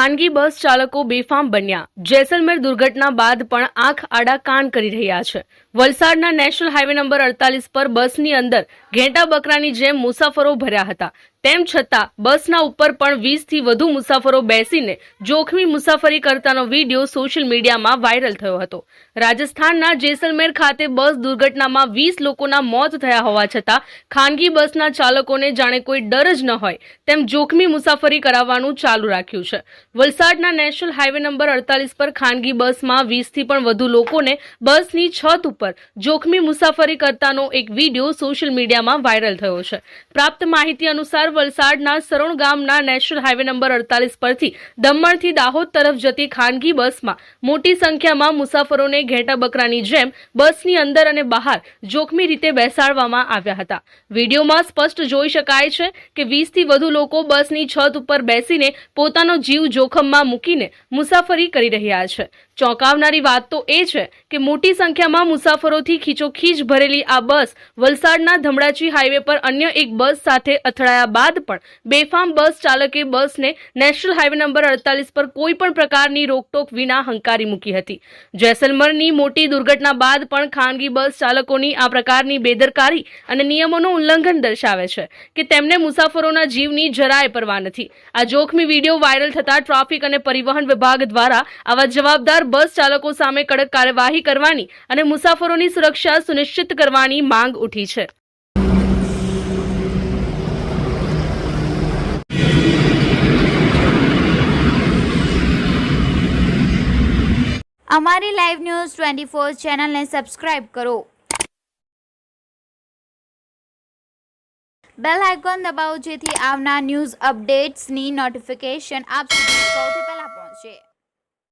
ખાનગી બસ ચાલકો બેફામ બન્યા. જેસલમેર દુર્ઘટના બાદ પણ આંખ આડા કાન કરી રહ્યા છે. વલસાડના નેશનલ હાઈવે નંબર અડતાલીસ પર બસની અંદર ઘેટા બકરાની જેમ મુસાફરો ભર્યા હતા. તેમ છતાં, બસના ઉપર પણ વીસથી વધુ મુસાફરો બેસીને જોખમી મુસાફરી કરતાનો વીડિયો સોશિયલ મીડિયામાં વાયરલ થયો હતો. રાજસ્થાનના જેસલમેર ખાતે બસ દુર્ઘટનામાં વીસ લોકોના મોત થયા હોવા છતાં, ખાનગી બસના ચાલકોને જાણે કોઈ ડર જ ન હોય તેમ જોખમી મુસાફરી કરાવવાનું ચાલુ રાખ્યું છે. વલસાડના નેશનલ હાઈવે નંબર અડતાલીસ પર ખાનગી બસમાં વીસથી પણ વધુ લોકોને બસની છત ઉપર જોખમી મુસાફરી કરતાનો એક વીડિયો સોશિયલ મીડિયામાં વાયરલ થયો છે. પ્રાપ્ત માહિતી અનુસાર વલસાડના સરોણ ગામના નેશનલ હાઈવે નંબર અડતાલીસ પરથી દમણથી દાહોદ તરફ જતી ખાનગી બસમાં મોટી સંખ્યામાં મુસાફરોને ઘેટા બકરાની જેમ બસની અંદર અને બહાર જોખમી રીતે બેસાડવામાં આવ્યા હતા. વિડીયોમાં સ્પષ્ટ જોઈ શકાય છે કે વીસથી વધુ લોકો બસની છત ઉપર બેસીને પોતાનો જીવ જોખમમાં મૂકીને મુસાફરી કરી રહ્યા છે. ચોંકાવનારી વાત તો એ છે કે મોટી સંખ્યામાં મુસાફરોથી ખીચોખીચ ભરેલી આ બસ વલસાડના ધમડાચી હાઈવે પર અન્ય એક બસ સાથે અથડાયા બાદ પણ બેફામ બસ ચાલકે બસને નેશનલ હાઈવે નંબર અડતાલીસ પર કોઈ પણ પ્રકારની રોકટોક વિના હંકારી મૂકી હતી. જેસલમરની મોટી દુર્ઘટના બાદ પણ ખાનગી બસ ચાલકોની આ પ્રકારની બેદરકારી અને નિયમોનું ઉલ્લંઘન દર્શાવે છે કે તેમને મુસાફરોના જીવની જરાય પરવા નથી. આ જોખમી વીડિયો વાયરલ થતા ટ્રાફિક અને પરિવહન વિભાગ દ્વારા આવા જવાબદાર બસ ચાલકો સામે કડક કાર્યવાહી કરવાની અને મુસાફરોની સુરક્ષા સુનિશ્ચિત કરવાની માંગ ઉઠી છે. અમારી લાઈવ ન્યૂઝ ટ્વેન્ટી ફોર ચેનલને સબસ્ક્રાઇબ કરો. બેલ આઇકોન દબાવો જેથી આવનાર ન્યૂઝ અપડેટ્સની નોટિફિકેશન આપ સુધી સૌથી પહેલા પહોંચે.